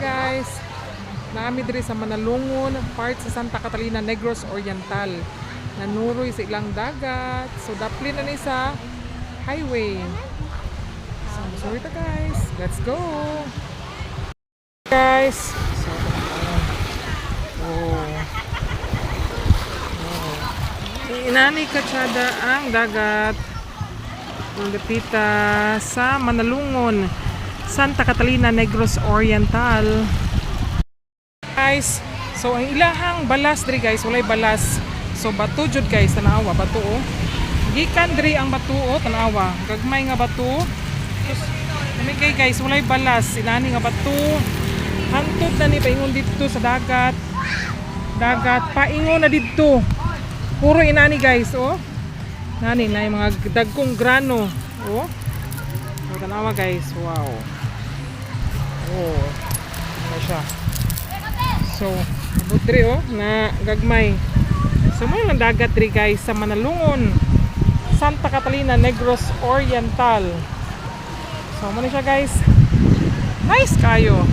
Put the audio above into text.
guys. Naami diri sa Manalungon, part sa Santa Catalina, Negros Oriental. Nanuroy sa ilang dagat. So daplin na ni sa highway. So sorry ta guys. Let's go. Guys. So, oh. Oh. Inani katsada ang dagat. Lupita sa Manalungon, Santa Catalina, Negros Oriental. Guys, so ang ilahang balas diri guys, walay balas. So bato jud guys, tanawa bato oh. Gikan diri ang bato oh, tanawa. Gagmay nga bato. Kami kay guys, walay balas, inani nga bato. Hantod na ni paingon dito sa dagat. Dagat paingon na dito. Puro inani guys, oh. Nani na yung mga dagkong grano. Oh. So, tanawa guys. Wow. Oh. Ano siya. So, abot diri oh na gagmay. So, mo yung dagat diri guys sa Manalungon. Santa Catalina Negros Oriental. So, mo siya guys. Nice kayo.